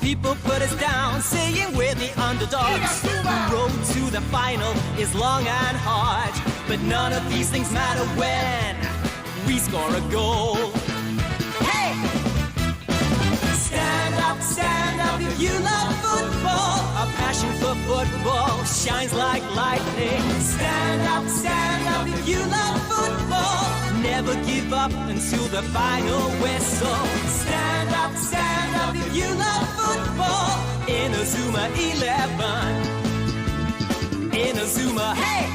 People put us down, saying we're the underdogs. The road to the final is long and hard, but none of these things matter when we score a goal. Hey! Stand up, stand up if you love football. Our passion for football shines like lightning. Stand up, stand up if you love football. Never give up until the final whistle. Stand up, stand up if you love football. In a Zuma 11. In a Zuma, hey!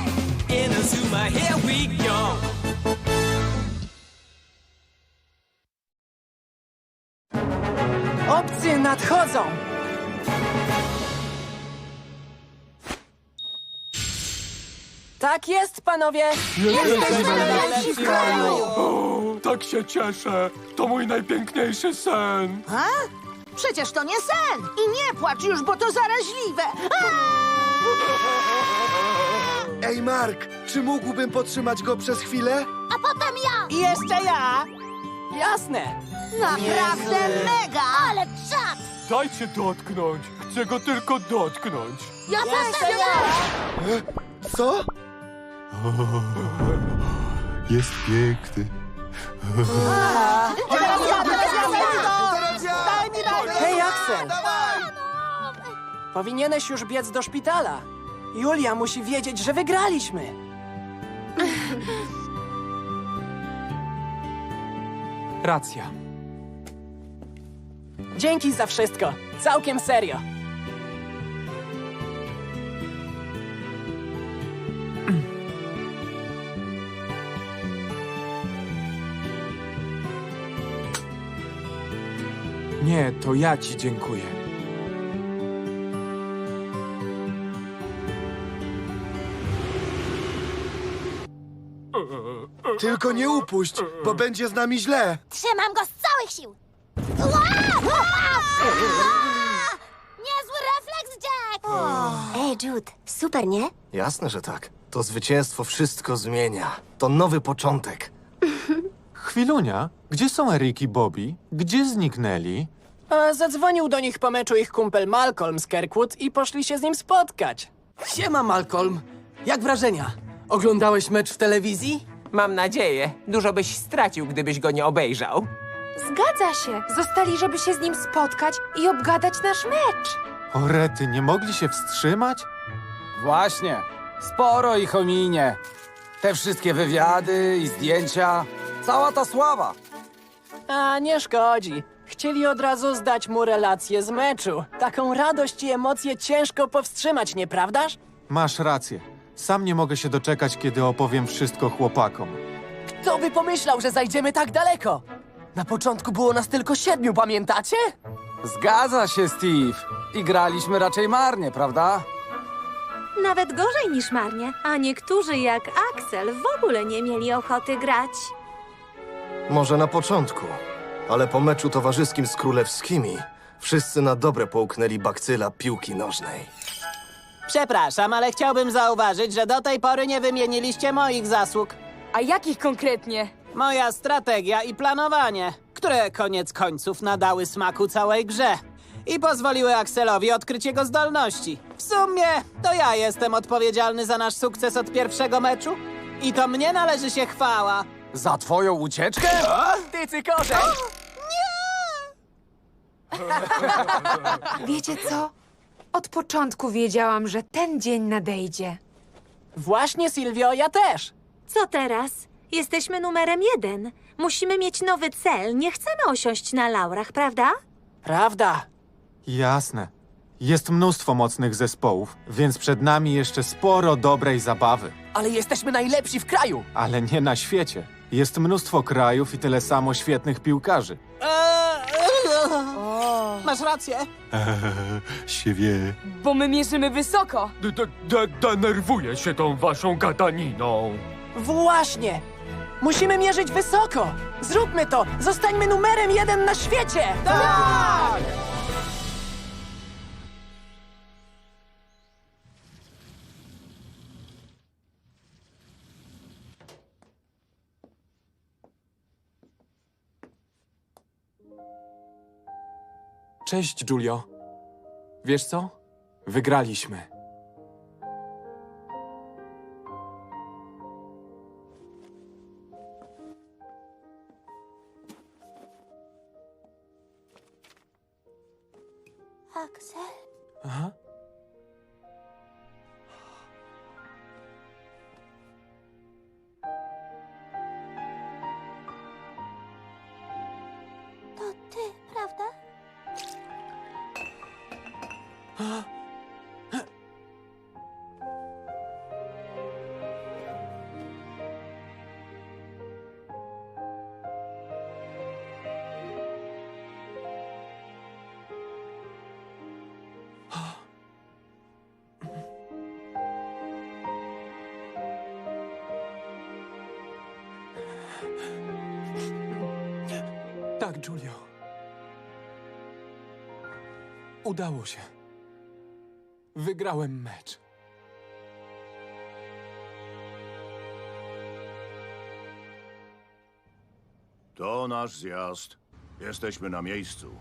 In a Zuma, here we go. Opcje nadchodzą! Tak jest, panowie! najlepsi w kraju! Tak się cieszę! To mój najpiękniejszy sen! A? Przecież to nie sen! I nie płacz już, bo to zaraźliwe! Ej, Mark, czy mógłbym podtrzymać go przez chwilę? A potem ja! I jeszcze ja! Jasne! Naprawdę mega! Ale czad! Dajcie dotknąć! Chcę go tylko dotknąć! Ja też ja! Co? Jest piękny. Hej, Axel! Powinieneś już biec do szpitala. Julia musi wiedzieć, że wygraliśmy. Racja. Dzięki za wszystko. Całkiem serio. Nie, to ja ci dziękuję. Tylko nie upuść, bo będzie z nami źle. Trzymam go z całych sił! Ła! Ła! Niezły refleks, Jack! Ej, Jude, super, nie? Jasne, że tak. To zwycięstwo wszystko zmienia. To nowy początek. Chwilunia, gdzie są Erik i Bobby? Gdzie zniknęli? A zadzwonił do nich po meczu ich kumpel Malcolm z Kirkwood i poszli się z nim spotkać. Siema, Malcolm. Jak wrażenia? Oglądałeś mecz w telewizji? Mam nadzieję. Dużo byś stracił, gdybyś go nie obejrzał. Zgadza się. Zostali, żeby się z nim spotkać i obgadać nasz mecz. O rety, nie mogli się wstrzymać? Właśnie. Sporo ich o minie. Te wszystkie wywiady i zdjęcia. Cała ta sława. A nie szkodzi. Chcieli od razu zdać mu relację z meczu. Taką radość i emocje ciężko powstrzymać, nieprawdaż? Masz rację. Sam nie mogę się doczekać, kiedy opowiem wszystko chłopakom. Kto by pomyślał, że zajdziemy tak daleko? Na początku było nas tylko siedmiu, pamiętacie? Zgadza się, Steve. I graliśmy raczej marnie, prawda? Nawet gorzej niż marnie, a niektórzy jak Axel w ogóle nie mieli ochoty grać. Może na początku, ale po meczu towarzyskim z królewskimi wszyscy na dobre połknęli bakcyla piłki nożnej. Przepraszam, ale chciałbym zauważyć, że do tej pory nie wymieniliście moich zasług. A jakich konkretnie? Moja strategia i planowanie, które koniec końców nadały smaku całej grze i pozwoliły Axelowi odkryć jego zdolności. W sumie to ja jestem odpowiedzialny za nasz sukces od pierwszego meczu i to mnie należy się chwała. Za twoją ucieczkę? Ty cykorze! Wiecie co? Od początku wiedziałam, że ten dzień nadejdzie. Właśnie, Silvio, ja też. Co teraz? Jesteśmy numerem jeden. Musimy mieć nowy cel. Nie chcemy osiąść na laurach, prawda? Prawda. Jasne. Jest mnóstwo mocnych zespołów, więc przed nami jeszcze sporo dobrej zabawy. Ale jesteśmy najlepsi w kraju. Ale nie na świecie. Jest mnóstwo krajów i tyle samo świetnych piłkarzy. Masz rację. się wie. Bo my mierzymy wysoko. D- d- d- denerwuję się tą waszą gadaniną. Właśnie! Musimy mierzyć wysoko! Zróbmy to! Zostańmy numerem jeden na świecie! Tak! Cześć, Julio. Wiesz co? Wygraliśmy. Tak, Julio. Udało się. Wygrałem mecz. To nasz zjazd. Jesteśmy na miejscu.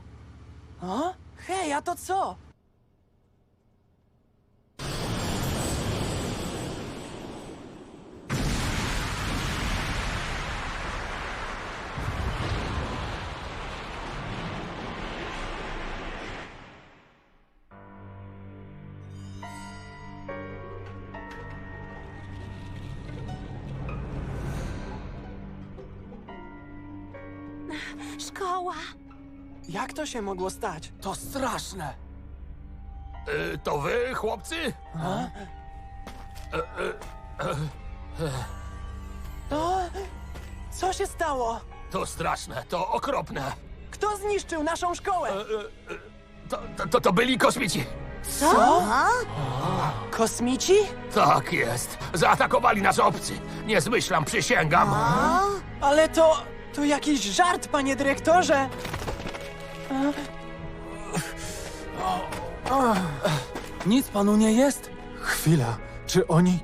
O? Hej, a to co? To się mogło stać? To straszne! Y, to wy, chłopcy? To... Co się stało? To straszne, to okropne. Kto zniszczył naszą szkołę? To, to, to, to byli kosmici. Co? Kosmici? Tak jest. Zaatakowali nas obcy. Nie zmyślam, przysięgam. Ale to... to jakiś żart, panie dyrektorze! Nic panu nie jest? Chwila, czy oni...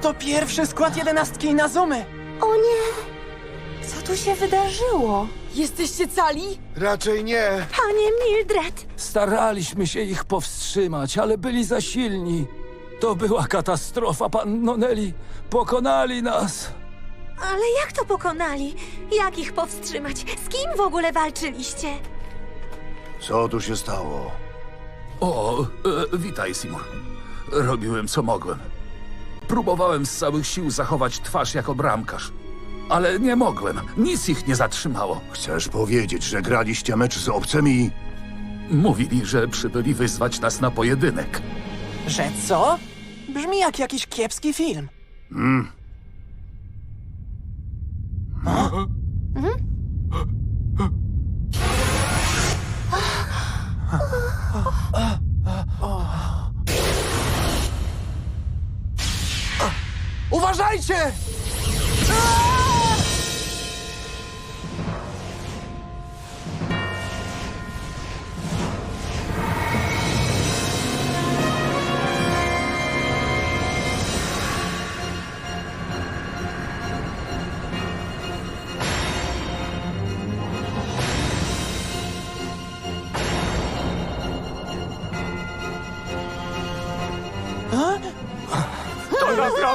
To pierwszy skład jedenastki na Zoomy! O nie! Co tu się wydarzyło? Jesteście cali? Raczej nie. Panie Mildred! Staraliśmy się ich powstrzymać, ale byli za silni. To była katastrofa, panno Nelly. Pokonali nas. Ale jak to pokonali? Jak ich powstrzymać? Z kim w ogóle walczyliście? Co tu się stało? O, e, witaj, Simon. Robiłem co mogłem. Próbowałem z całych sił zachować twarz jako bramkarz. Ale nie mogłem. Nic ich nie zatrzymało. Chcesz powiedzieć, że graliście mecz z obcymi? Mówili, że przybyli wyzwać nas na pojedynek. Że co? Brzmi jak jakiś kiepski film. Uważajcie!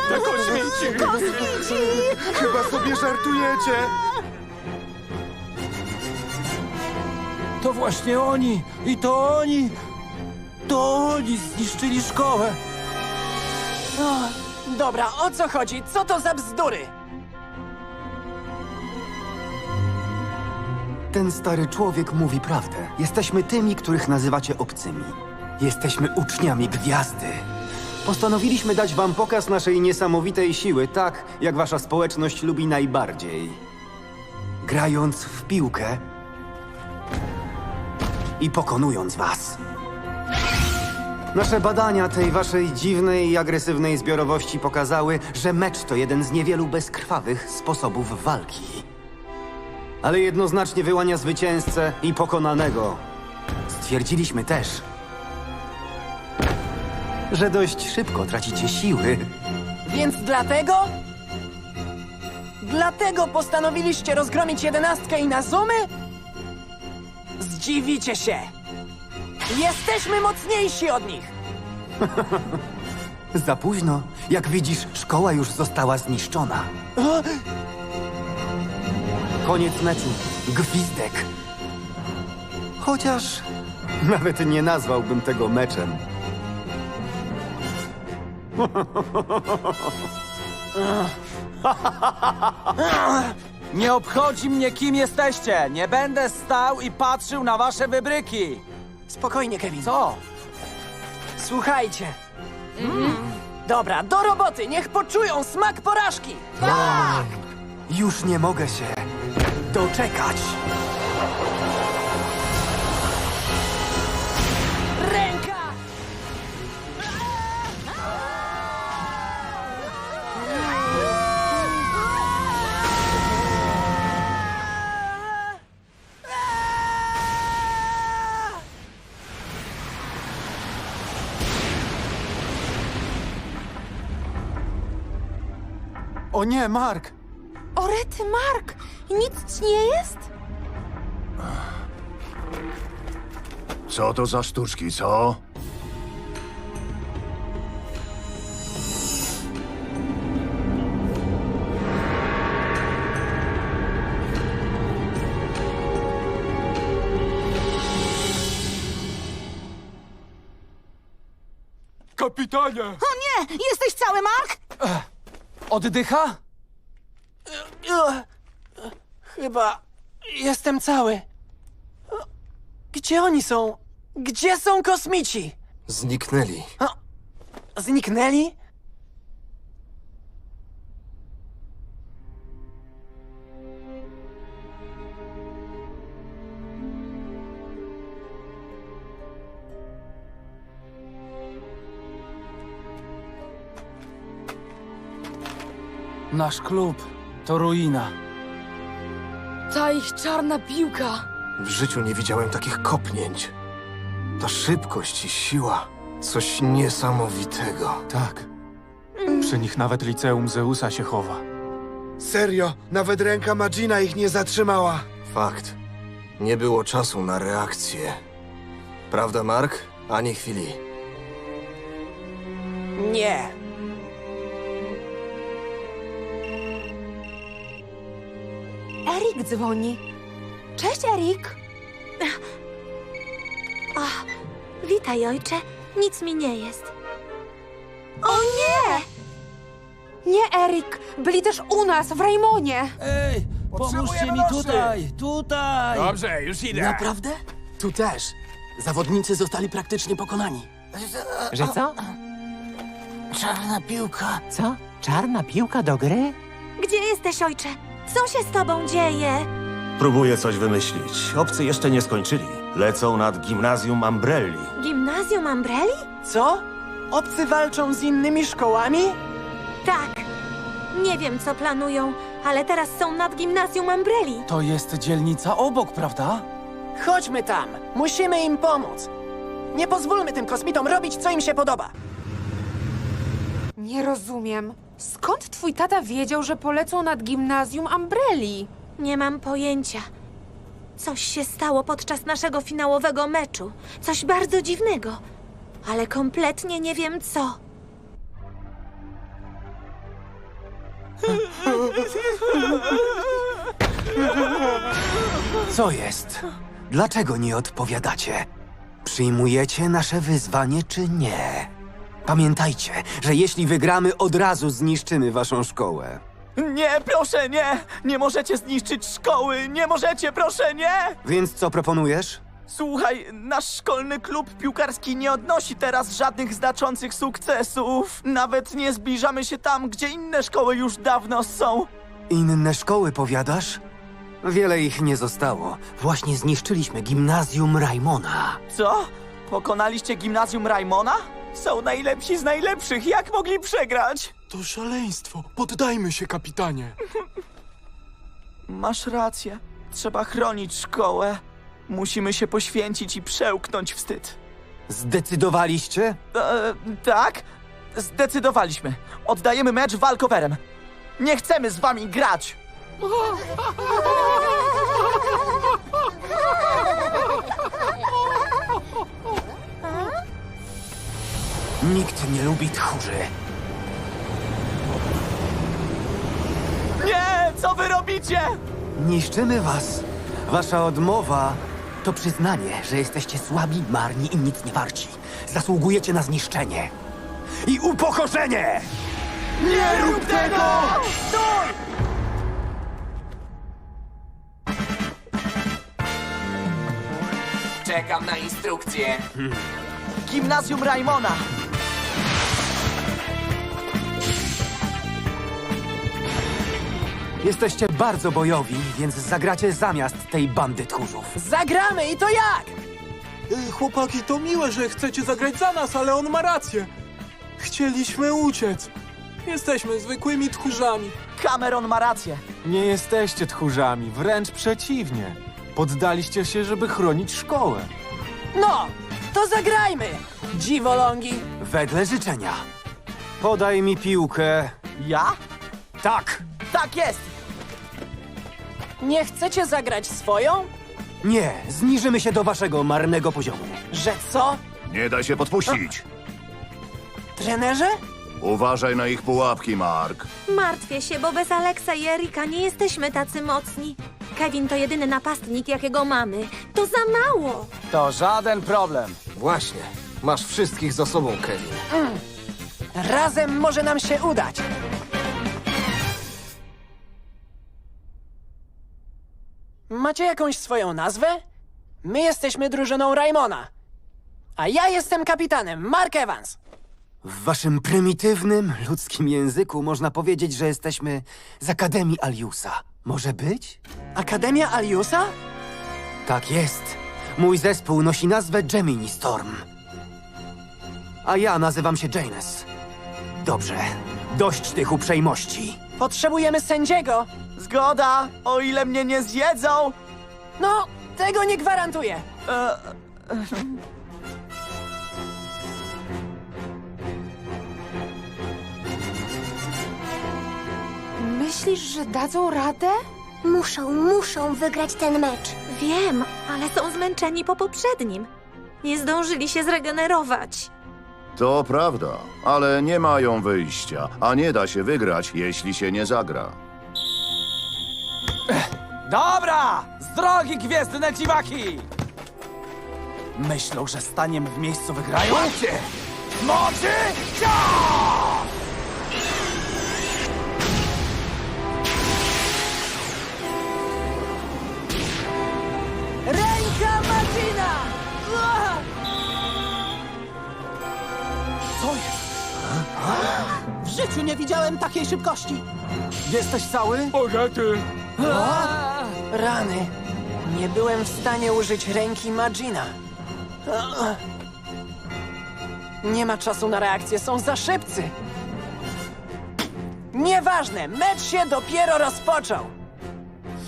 Naprawdę kosmici. Chyba sobie żartujecie. To właśnie oni! I to oni! To oni zniszczyli szkołę! O, dobra, o co chodzi? Co to za bzdury? Ten stary człowiek mówi prawdę. Jesteśmy tymi, których nazywacie obcymi. Jesteśmy uczniami gwiazdy. Postanowiliśmy dać wam pokaz naszej niesamowitej siły, tak jak wasza społeczność lubi najbardziej. grając w piłkę i pokonując was. Nasze badania tej waszej dziwnej i agresywnej zbiorowości pokazały, że mecz to jeden z niewielu bezkrwawych sposobów walki. Ale jednoznacznie wyłania zwycięzcę i pokonanego. Stwierdziliśmy też, że dość szybko tracicie siły. Więc dlatego? Dlatego postanowiliście rozgromić jedenastkę i Nazumy? Zdziwicie się! Jesteśmy mocniejsi od nich! Za późno. Jak widzisz, szkoła już została zniszczona. Koniec meczu. Gwizdek. Chociaż nawet nie nazwałbym tego meczem. Nie obchodzi mnie, kim jesteście! Nie będę stał i patrzył na wasze wybryki! Spokojnie, Kevin. Co? Słuchajcie. Dobra, do roboty! Niech poczują smak porażki! Tak! Już nie mogę się doczekać. O nie, Mark! Orety, Mark! Nic ci nie jest? Co to za sztuczki, co? Kapitanie! O nie! Jesteś cały, Mark? Oddycha? Chyba jestem cały. Gdzie oni są? Gdzie są kosmici? Zniknęli. Zniknęli? Nasz klub to ruina. Ta ich czarna piłka. W życiu nie widziałem takich kopnięć. Ta szybkość i siła. Coś niesamowitego. Tak. Przy nich nawet liceum Zeusa się chowa. Serio, nawet ręka Magina ich nie zatrzymała. Fakt. Nie było czasu na reakcję. Prawda, Mark? Ani chwili. Nie. Erik dzwoni. Cześć, Erik. O, witaj, ojcze. Nic mi nie jest. O nie! Nie, Erik. Byli też u nas, w Rajmonie. Ej, pomóżcie mi tutaj, tutaj! Dobrze, już idę. Naprawdę? Tu też. Zawodnicy zostali praktycznie pokonani. Że co? Czarna piłka. Co? Czarna piłka do gry? Gdzie jesteś, ojcze? Co się z tobą dzieje? Próbuję coś wymyślić. Obcy jeszcze nie skończyli. Lecą nad gimnazjum Umbrelli. Gimnazjum Umbrelli? Co? Obcy walczą z innymi szkołami? Tak. Nie wiem, co planują, ale teraz są nad gimnazjum Umbrelli. To jest dzielnica obok, prawda? Chodźmy tam. Musimy im pomóc. Nie pozwólmy tym kosmitom robić, co im się podoba. Nie rozumiem. Skąd twój tata wiedział, że polecą nad gimnazjum Umbrelli? Nie mam pojęcia. Coś się stało podczas naszego finałowego meczu. Coś bardzo dziwnego. Ale kompletnie nie wiem co. Co jest? Dlaczego nie odpowiadacie? Przyjmujecie nasze wyzwanie czy nie? Pamiętajcie, że jeśli wygramy, od razu zniszczymy waszą szkołę. Nie, proszę, nie! Nie możecie zniszczyć szkoły! Nie możecie, proszę, nie! Więc co proponujesz? Słuchaj, nasz szkolny klub piłkarski nie odnosi teraz żadnych znaczących sukcesów. Nawet nie zbliżamy się tam, gdzie inne szkoły już dawno są. Inne szkoły, powiadasz? Wiele ich nie zostało. Właśnie zniszczyliśmy gimnazjum Raimona. Co? Pokonaliście gimnazjum Raimona? Są najlepsi z najlepszych. Jak mogli przegrać? To szaleństwo. Poddajmy się, kapitanie. Masz rację. Trzeba chronić szkołę. Musimy się poświęcić i przełknąć wstyd. Zdecydowaliście? E, tak? Zdecydowaliśmy. Oddajemy mecz walkowerem. Nie chcemy z wami grać. Nikt nie lubi tchórzy. Nie! Co wy robicie? Niszczymy was. Wasza odmowa to przyznanie, że jesteście słabi, marni i nic nie warci. Zasługujecie na zniszczenie. I upokorzenie! Nie rób tego! Stój! Czekam na instrukcję. Gimnazjum Raimona. Jesteście bardzo bojowi, więc zagracie zamiast tej bandy tchórzów. Zagramy i to jak? Y, Chłopaki, to miłe, że chcecie zagrać za nas, ale on ma rację. Chcieliśmy uciec. Jesteśmy zwykłymi tchórzami. Cameron ma rację. Nie jesteście tchórzami, wręcz przeciwnie. Poddaliście się, żeby chronić szkołę. No, to zagrajmy! Dziwolągi! Wedle życzenia. Podaj mi piłkę. Ja? Tak! Tak jest! Nie chcecie zagrać swoją? Nie, zniżymy się do waszego marnego poziomu. Że co? Nie da się podpuścić. Trenerze? Uważaj na ich pułapki, Mark. Martwię się, bo bez Aleksa i Erika nie jesteśmy tacy mocni. Kevin to jedyny napastnik, jakiego mamy. To za mało. To żaden problem. Właśnie. Masz wszystkich za sobą, Kevin. Razem może nam się udać. Macie jakąś swoją nazwę? My jesteśmy drużyną Raimona. A ja jestem kapitanem, Mark Evans. W waszym prymitywnym, ludzkim języku można powiedzieć, że jesteśmy z Akademii Aliusa. Może być? Akademia Aliusa? Tak jest. Mój zespół nosi nazwę Gemini Storm. A ja nazywam się Janes. Dobrze, dość tych uprzejmości. Potrzebujemy sędziego. Zgoda, o ile mnie nie zjedzą. No, tego nie gwarantuję. E, Myślisz, że dadzą radę? Muszą, muszą wygrać ten mecz. Wiem, ale są zmęczeni po poprzednim. Nie zdążyli się zregenerować. To prawda, ale nie mają wyjścia, a nie da się wygrać, jeśli się nie zagra. Dobra! Z drogi gwiezdne dziwaki! Myślą, że staniem w miejscu wygrają? Macie! Mocy! Cios! Ręka Martina! Ua! Co jest? W życiu nie widziałem takiej szybkości. Jesteś cały? O. Rany. Nie byłem w stanie użyć ręki Magina. Nie ma czasu na reakcję, są za szybcy. Nieważne, mecz się dopiero rozpoczął.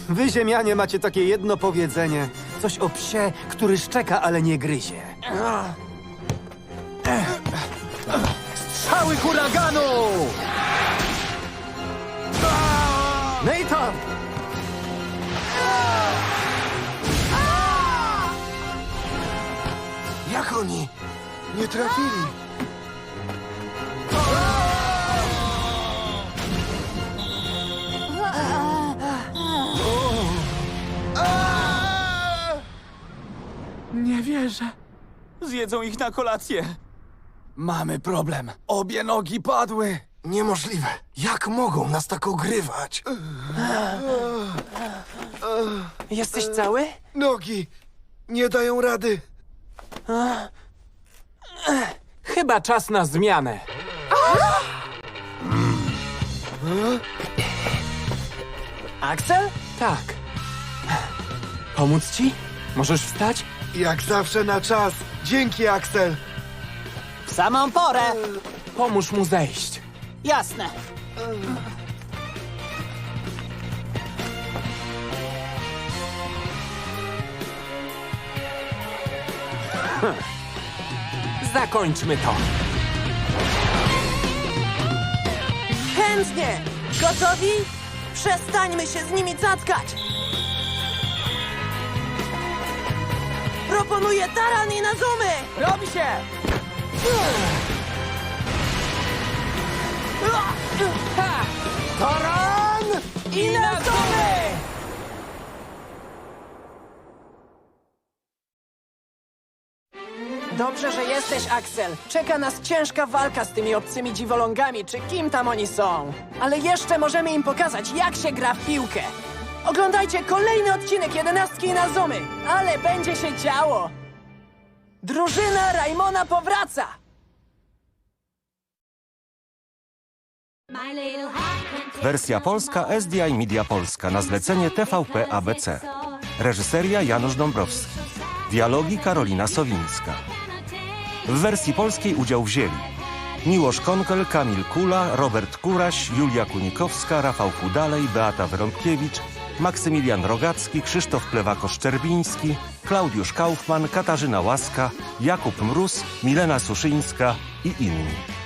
Wy, ziemianie, macie takie jedno powiedzenie. Coś o psie, który szczeka, ale nie gryzie. Strzały huraganu! Nathan! Nie trafili. Nie wierzę. Zjedzą ich na kolację. Mamy problem. Obie nogi padły. Niemożliwe. Jak mogą nas tak ogrywać? Jesteś cały? Nogi nie dają rady. Chyba czas na zmianę. Axel? Tak. Pomóc ci? Możesz wstać? Jak zawsze na czas. Dzięki, Axel. W samą porę! Pomóż mu zejść. Jasne. Zakończmy to. Chętnie! Gotowi? Przestańmy się z nimi cackać! Proponuję taran i na zoomy! Robi się! Taran i na zoomy! Że jesteś, Axel. Czeka nas ciężka walka z tymi obcymi dziwolągami, czy kim tam oni są. Ale jeszcze możemy im pokazać, jak się gra w piłkę. Oglądajcie kolejny odcinek jedenastki na Zoomy, ale będzie się działo. Drużyna Rajmona powraca! Wersja polska SDI Media Polska na zlecenie TVP ABC. Reżyseria Janusz Dąbrowski. Dialogi Karolina Sowińska. W wersji polskiej udział wzięli Miłosz Konkel, Kamil Kula, Robert Kuraś, Julia Kunikowska, Rafał Kudalej, Beata Wyrąbkiewicz, Maksymilian Rogacki, Krzysztof Plewako-Szczerbiński, Klaudiusz Kaufman, Katarzyna Łaska, Jakub Mróz, Milena Suszyńska i inni.